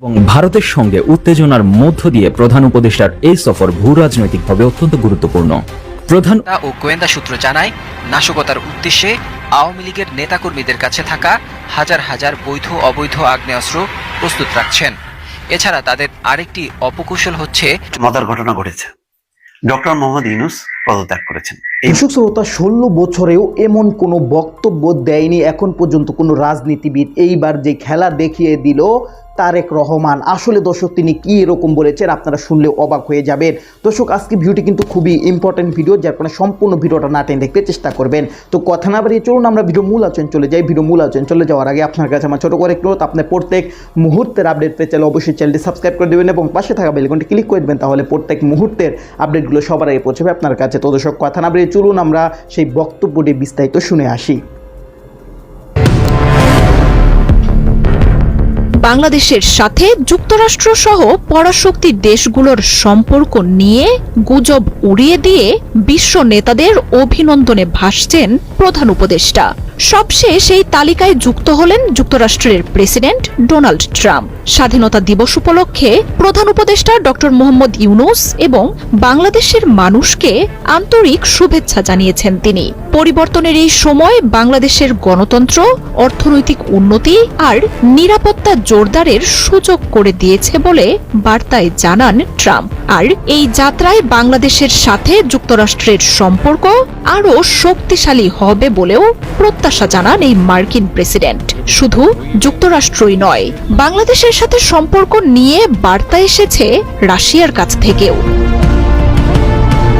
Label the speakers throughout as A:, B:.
A: এবং ভারতের সঙ্গে উত্তেজনার মধ্য দিয়ে প্রধান উপদেষ্টার এই সফর ভূ রাজনৈতিকভাবে অত্যন্ত গুরুত্বপূর্ণ। প্রধান
B: ও গোয়েন্দা সূত্র জানায় নাশকতার উদ্দেশ্যে আওয়ামী লীগের নেতাকর্মীদের কাছে থাকা হাজার হাজার বৈধ অবৈধ আগ্নেয়াস্ত্র প্রস্তুত রাখছেন। এছাড়া তাদের আরেকটি অপকৌশল হচ্ছে
C: মজার ঘটনা ঘটেছে। ডক্টর মোহাম্মদ ইউনুস পদত্যাগ করেছেন। এই
D: দর্শক শ্রোতা ষোলো বছরেও এমন কোনো বক্তব্য দেয়নি এখন পর্যন্ত কোনো রাজনীতিবিদ। এইবার যে খেলা দেখিয়ে দিল তারেক রহমান। আসলে দর্শক, তিনি কি এরকম বলেছেন আপনারা শুনলে অবাক হয়ে যাবেন। দর্শক, আজকে ভিডিওটি কিন্তু খুবই ইম্পর্টেন্ট ভিডিও যার কারণে সম্পূর্ণ ভিডিওটা না টেনে দেখতে চেষ্টা করবেন। তো কথা না বাড়িয়ে চলুন, আমরা ভিডিও মূল আলোচনা চলে যাই। ভিডিও মূল আলোচনা চলে যাওয়ার আগে আপনার কাছে আমার ছোটো করে একটু আপনার প্রত্যেক মুহূর্তের আপডেট পেতে চাইলে অবশ্যই চ্যানেলটি সাবস্ক্রাইব করে দেবেন এবং পাশে থাকা বেলকনটি ক্লিক করে দেবেন, তাহলে প্রত্যেক মুহূর্তের আপডেটগুলো সবার আগে পৌঁছবে আপনার কাছে। তো দর্শক, কথা না বাড়িয়ে চলুন, আমরা সেই বক্তব্যটি বিস্তারিত শুনে আসি।
E: বাংলাদেশের সাথে যুক্তরাষ্ট্র সহ পরাশক্তি দেশগুলোর সম্পর্ক নিয়ে গুজব উড়িয়ে দিয়ে বিশ্ব নেতাদের অভিনন্দনে ভাসছেন প্রধান উপদেষ্টা। সবশেষ এই তালিকায় যুক্ত হলেন যুক্তরাষ্ট্রের প্রেসিডেন্ট ডোনাল্ড ট্রাম্প। স্বাধীনতা দিবস উপলক্ষে প্রধান উপদেষ্টা ডক্টর মোহাম্মদ ইউনুস এবং বাংলাদেশের মানুষকে আন্তরিক শুভেচ্ছা জানিয়েছেন তিনি। পরিবর্তনের এই সময় বাংলাদেশের গণতন্ত্র, অর্থনৈতিক উন্নতি আর নিরাপত্তা জোরদারের সুযোগ করে দিয়েছে বলে বার্তায় জানান ট্রাম্প। আর এই যাত্রায় বাংলাদেশের সাথে যুক্তরাষ্ট্রের সম্পর্ক আরও শক্তিশালী হবে বলেও প্রত্যাশা জানান এই মার্কিন প্রেসিডেন্ট। শুধু যুক্তরাষ্ট্রই নয়, বাংলাদেশের সাথে সম্পর্ক নিয়ে বার্তা এসেছে রাশিয়ার কাছ থেকেও।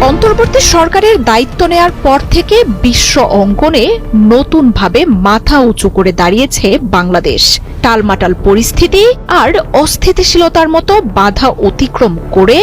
E: অন্তর্বর্তী সরকারের দায়িত্ব নেয়ার পর থেকে বিশ্ব অঙ্গনে নতুনভাবে মাথা উঁচু করে দাঁড়িয়েছে বাংলাদেশ। টালমাটাল পরিস্থিতি আর অস্থিতিশীলতার মতো বাধা অতিক্রম করে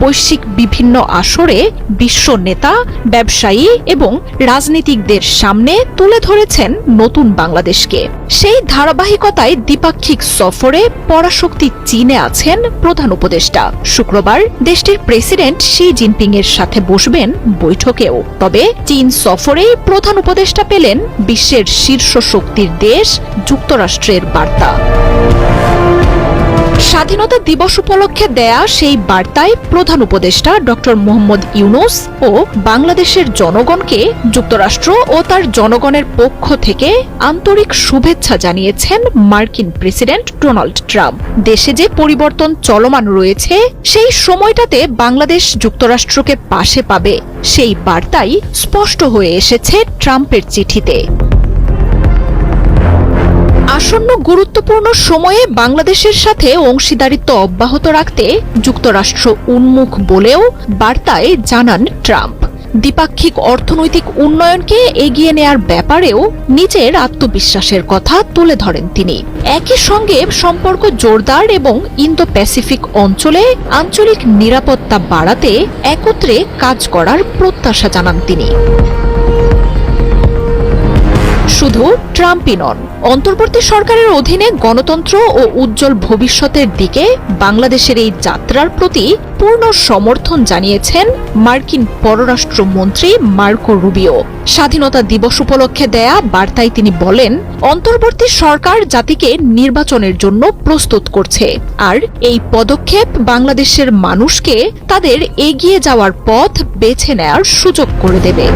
E: বৈশ্বিক বিভিন্ন আসরে বিশ্ব নেতা, ব্যবসায়ী এবং রাজনীতিকদের সামনে তুলে ধরেছেন নতুন বাংলাদেশকে। সেই ধারাবাহিকতায় দ্বিপাক্ষিক সফরে পরাশক্তি চীনে আছেন প্রধান উপদেষ্টা। শুক্রবার দেশটির প্রেসিডেন্ট শি জিনপিং এর সাথে বসবেন বৈঠকেও। তবে চীন সফরেই প্রধান উপদেষ্টা পেলেন বিশ্বের শীর্ষ শক্তির দেশ যুক্তরাষ্ট্রের বার্তা। স্বাধীনতা দিবস উপলক্ষে দেয়া সেই বার্তায় প্রধান উপদেষ্টা ডক্টর মোহাম্মদ ইউনুস ও বাংলাদেশের জনগণকে যুক্তরাষ্ট্র ও তার জনগণের পক্ষ থেকে আন্তরিক শুভেচ্ছা জানিয়েছেন মার্কিন প্রেসিডেন্ট ডোনাল্ড ট্রাম্প। দেশে যে পরিবর্তন চলমান রয়েছে, সেই সময়টাতে বাংলাদেশ যুক্তরাষ্ট্রকে পাশে পাবে। সেই বার্তাই স্পষ্ট হয়ে এসেছে ট্রাম্পের চিঠিতে। আসন্ন গুরুত্বপূর্ণ সময়ে বাংলাদেশের সাথে অংশীদারিত্ব অব্যাহত রাখতে যুক্তরাষ্ট্র উন্মুখ বলেও বার্তায় জানান ট্রাম্প। দ্বিপাক্ষিক অর্থনৈতিক উন্নয়নকে এগিয়ে নেয়ার ব্যাপারেও নিজের আত্মবিশ্বাসের কথা তুলে ধরেন তিনি। একই সঙ্গে সম্পর্ক জোরদার এবং ইন্দো প্যাসিফিক অঞ্চলে আঞ্চলিক নিরাপত্তা বাড়াতে একত্রে কাজ করার প্রত্যাশা জানান তিনি। শুধু ট্রাম্পই নন, অন্তর্বর্তী সরকারের অধীনে গণতন্ত্র ও উজ্জ্বল ভবিষ্যতের দিকে বাংলাদেশের এই যাত্রার প্রতি পূর্ণ সমর্থন জানিয়েছেন মার্কিন পররাষ্ট্রমন্ত্রী মার্কো রুবিও। স্বাধীনতা দিবস উপলক্ষে দেয়া বার্তায় তিনি বলেন, অন্তর্বর্তী সরকার জাতিকে নির্বাচনের জন্য প্রস্তুত করছে, আর এই পদক্ষেপ বাংলাদেশের মানুষকে তাদের এগিয়ে যাওয়ার পথ বেছে নেয়ার সুযোগ করে দেবে।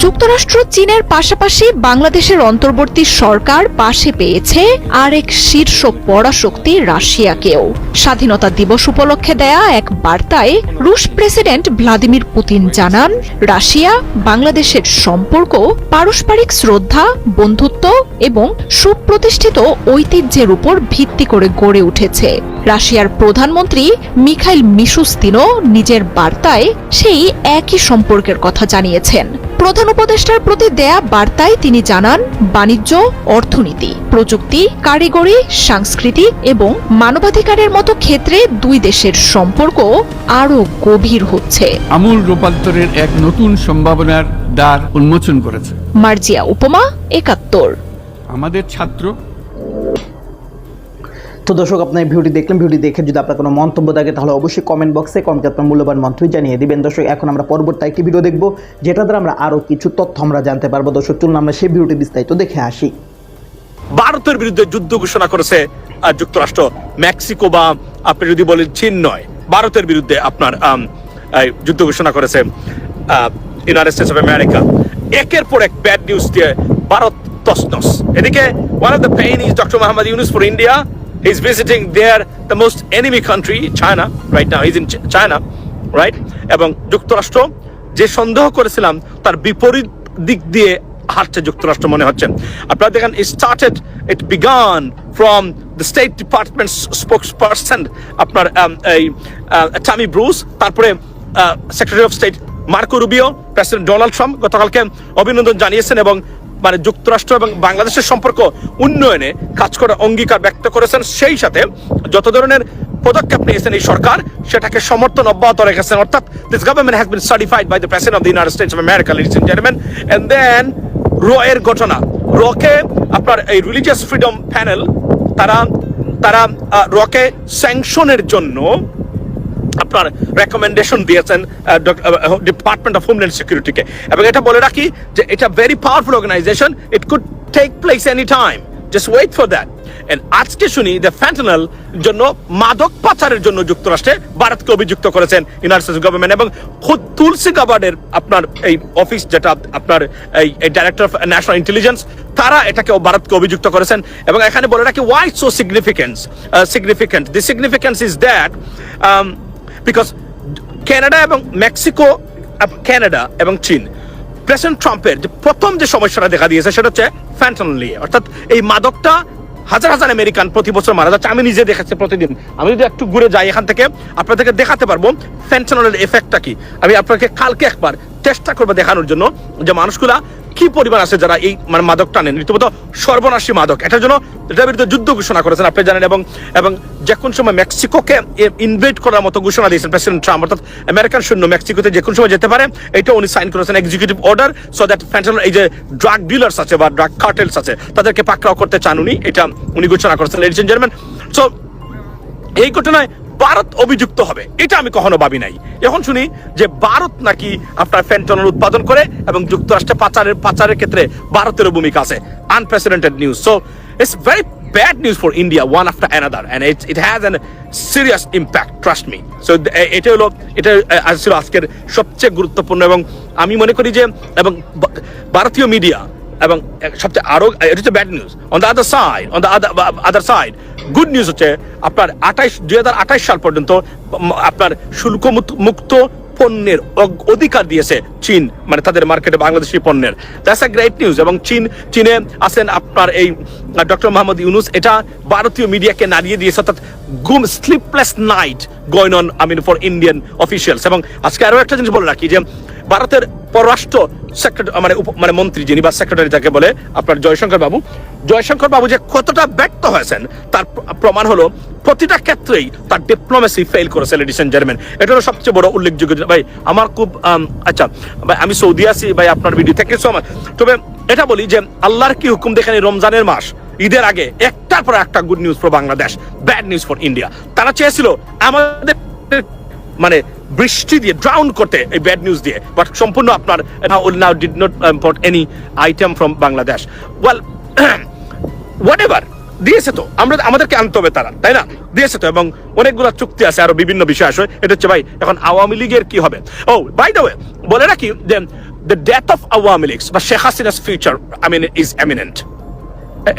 E: যুক্তরাষ্ট্র চীনের পাশাপাশি বাংলাদেশের অন্তর্বর্তী সরকার পাশে পেয়েছে আরেক শীর্ষ পরাশক্তি রাশিয়াকেও। স্বাধীনতা দিবস উপলক্ষে দেয়া এক বার্তায় রুশ প্রেসিডেন্ট ভ্লাদিমির পুতিন জানান, রাশিয়া বাংলাদেশের সম্পর্ক, পারস্পরিক শ্রদ্ধা, বন্ধুত্ব এবং সুপ্রতিষ্ঠিত ঐতিহ্যের উপর ভিত্তি করে গড়ে উঠেছে। রাশিয়ার প্রধানমন্ত্রী মিখাইল মিশুস্তিনও নিজের বার্তায় সেই একই সম্পর্কের কথা জানিয়েছেন। প্রধান উপদেষ্টার প্রতি দেয়া বার্তায় তিনি জানান বাণিজ্য অর্থনীতি প্রযুক্তি কারিগরি সাংস্কৃতিক এবং মানবাধিকারের মতো ক্ষেত্রে দুই দেশের সম্পর্ক আরও গভীর হচ্ছে।
F: আমূল রূপান্তরের এক নতুন সম্ভাবনার দ্বার উন্মোচন করেছে।
E: মার্জিয়া উপমা একাত্তর।
F: আমাদের ছাত্র
D: তো দর্শক, আপনার ভিডিওটি দেখলেন, ভিডিওটি দেখে যদি আপনার কোনো মন্তব্য থাকে, তাহলে অবশ্যই কমেন্ট বক্সে কমেন্টে আপনার মূল্যবান মন্তব্য জানিয়ে দিবেন। দর্শক, এখন আমরা পরবর্তী একটি ভিডিও দেখব যেটা দ্বারা আমরা আরও কিছু তথ্য আমরা জানতে পারব। দর্শক, চলুন আমরা সেই ভিডিওটি বিস্তারিত দেখে আসি।
G: ভারতের বিরুদ্ধে যুদ্ধ ঘোষণা করেছে যুক্তরাষ্ট্র। মেক্সিকো বা আপনি যদি বলেন চীন নয়, ভারতের বিরুদ্ধে আপনার যুদ্ধ ঘোষণা করেছে ইউনাইটেড স্টেটস অফ আমেরিকা একের পর এক ব্যাড নিউজ দিয়ে ভারত তসনস এদিকে one of the pain is doctor Mohammad Yunus for India He's visiting there the most enemy country, China, right now. He's in Ch- China, right? এবং যুক্তরাষ্ট্র যে সন্দেহ করেছিলাম তার বিপরীত দিক দিয়ে হাঁটছে যুক্তরাষ্ট্র মনে হচ্ছে আপনারা দেখেন started it began from the state department spokesperson আপনার um, এই টামি ব্রুস তারপরে secretary of state Marco Rubio president Donald Trump গতকালকে অভিনন্দন জানিয়েছেন এবং মানে যুক্তরাষ্ট্র এবং বাংলাদেশের সম্পর্ক উন্নয়নে কাজ করার অঙ্গীকার ব্যক্ত করেছেন। সেই সাথে যত ধরনের পদক্ষেপ নিয়েছেন এই সরকার, সেটাকে সমর্থন অব্যাহত রেখেছেন। অর্থাৎ this government has been certified by the president of the United States of America ladies and gentleman and then র এর ঘটনা রকে আপনার এই রিলিজিয়াস ফ্রিডম প্যানেল তারা তারা রকে স্যাংশনের জন্য আপনার রেকমেন্ডেশন দিয়েছেন ডিপার্টমেন্ট অফ হোমল্যান্ড সিকিউরিটিকে এবং এটা বলে রাখি যে এটা very powerful organisation it could take place any time just wait for that আজকে শুনি দ্য ফ্যান্টানাল জন্য মাদক পাচারের জন্য যুক্তরাষ্ট্রে ভারতকে অভিযুক্ত করেছেন ইউনাইটেড গভর্নমেন্ট এবং খুদ তুলসি গাবার্ডের আপনার এই অফিস যেটা আপনার এই ডাইরেক্টর অফ ন্যাশনাল ইন্টেলিজেন্স তারা এটাকে ভারতকে অভিযুক্ত করেছেন। এবং এখানে বলে রাখি why so significance significant the significance is that because Canada এবং মেক্সিকো কানাডা এবং চীন প্রেসিডেন্ট ট্রাম্পের যে প্রথম যে সমস্যাটা দেখা দিয়েছে সেটা হচ্ছে ফ্যান্টনল নিয়ে অর্থাৎ এই মাদকটা হাজার হাজার আমেরিকান প্রতি বছর মারা যাচ্ছে। আমি নিজে দেখাচ্ছি প্রতিদিন। আমি যদি একটু ঘুরে যাই এখান থেকে, আপনাদেরকে দেখাতে পারব ফ্যান্টনলের এফেক্টটা কি। আমি আপনাকে কালকে একবার চেষ্টা করব দেখানোর জন্য যে মানুষগুলা কি পরিমাণ আছে যারা এই মানে মাদক টানেন? রীতিমতো সর্বনাশী মাদক। এটার জন্য এটার বিরুদ্ধে যুদ্ধ ঘোষণা করেছেন, আপনি জানেন, এবং এবং যে কোন সময় মেক্সিকোকে ইনভেট করার মতো ঘোষণা দিয়েছেন প্রেসিডেন্ট ট্রাম্প, অর্থাৎ আমেরিকান সৈন্য মেক্সিকোতে যে কোন সময় যেতে পারে এটা উনি সাইন করেছেন executive order so that fentanyl এই যে ড্রাগ ডিলার্স আছে বা ড্রাগ কার্টেলস আছে, তাদেরকে পাকড়াও করতে চান উনি, এটা উনি ঘোষণা করেছেন লেডিস এন্ড জেন্টলম্যান সো এই ঘটনায় ভারত অভিযুক্ত হবে। এটা আমি কখনো ভাবি নাই। এখন শুনি যে ভারত নাকি আপনার ফ্যান্টনল উৎপাদন করে এবং যুক্তরাষ্ট্রে পাচারের পাচারের ক্ষেত্রে ভারতেরও ভূমিকা আছে। Unprecedented news so it's very bad news for India one after another and it it has an serious impact trust me so এটা হলো এটা ছিল আজকের সবচেয়ে গুরুত্বপূর্ণ এবং আমি মনে করি যে, এবং ভারতীয় মিডিয়া এবং সবচেয়ে আরও, এটা হচ্ছে bad news on the other side on the other side good news হচ্ছে আপনার আঠাইশ, দুই হাজার আঠাইশ সাল পর্যন্ত আপনার শুল্ক মুক্ত পণ্যের অধিকার দিয়েছে চীন মানে তাদের মার্কেটে বাংলাদেশি পণ্যের। দ্যাটস আ গ্রেট নিউজ এবং চীন, চীনে আছেন আপনার এই ডক্টর মোহাম্মদ ইউনুস এটা ভারতীয় মিডিয়াকে নাড়িয়ে দিয়েছে, অর্থাৎ গুম sleepless night going on I mean for Indian officials এবং আজকে আরও একটা জিনিস বলে রাখি যে, ভারতের পররাষ্ট্র সেক্রেটারি মানে মানে মন্ত্রী যিনি বা সেক্রেটারি যাকে বলে, আপনার জয়শঙ্কর বাবু। জয়শঙ্কর বাবু যে কতটা ব্যর্থ হয়েছেন, তার প্রমাণ হলো প্রতিটা ক্ষেত্রেই তার ডিপ্লোমেসি ফেল করেছে লেডিস এন্ড জেন্টলম্যান এটা হলো সবচেয়ে বড় উল্লেখযোগ্য ভাই, আমার খুব আচ্ছা ভাই, আমি সৌদি আছি, ভাই, আপনার ভিডিও থেকে সো আমার তবে এটা বলি যে আল্লাহর কি হুকুম দেখেন রমজানের মাস? ঈদের আগে একটার পর একটা good news for Bangladesh bad news for India তারা চেয়েছিল আমাদের মানে বৃষ্টি দিয়ে ড্রাউন করতে এই ব্যাড নিউজ দিয়ে। বাট সম্পূর্ণ আপনার now did not import any item from Bangladesh well whatever দিয়েছে তো। আমরা আমাদেরকে আনতে হবে তারা, তাই না? দিয়েছে তো, এবং অনেকগুলো চুক্তি আছে, আরও বিভিন্ন বিষয় আসে এটা হচ্ছে, ভাই, এখন আওয়ামী লীগের কি হবে? ও বাই দ্য ওয়ে বলে রাখি যে the death of Awami League বা Sheikh Hasina's future I mean is eminent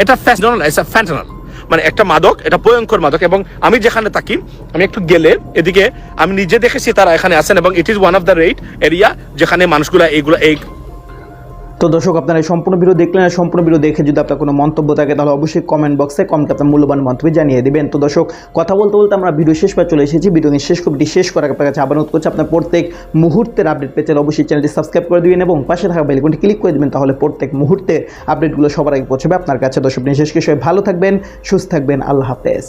G: এটা ফ্যাশনাল ইটস আ ফ্যান্টানাল মানে একটা মাদক, এটা ভয়ঙ্কর মাদক এবং আমি যেখানে থাকি, আমি একটু গেলে এদিকে আমি নিজে দেখেছি তারা এখানে আছেন এবং it is one of the rate area যেখানে মানুষগুলা এইগুলো এই
D: তো দর্শক, আপনারা এই সম্পূর্ণ ভিডিও দেখলেন আর সম্পূর্ণ ভিডিও দেখে যদি আপনার কোনো মন্তব্য থাকে, তাহলে অবশ্যই কমেন্ট বক্সে কমেন্ট আপনার মূল্যবান মন্তব্য জানিয়ে দেবেন। তো দর্শক, কথা বলতে বলতে আমরা ভিডিও শেষ পর চলে এসেছি। ভিডিও নিয়ে শেষ ভিডিও শেষ করার আপনার কাছে আবার অনুরোধ করছি, আপনার প্রত্যেক মুহূর্তের আপডেট পেতে অবশ্যই চ্যানেলটি সাবস্ক্রাইব করে দিবেন এবং পাশে থাকা বেলকনটি ক্লিক করে দিবেন, তাহলে প্রত্যেক মুহূর্তের আপডেটগুলো সবার আগে পৌঁছবে আপনার কাছে। দর্শক নিয়ে শেষ ভালো থাকবেন, সুস্থ থাকবেন, আল্লাহ হাফেজ।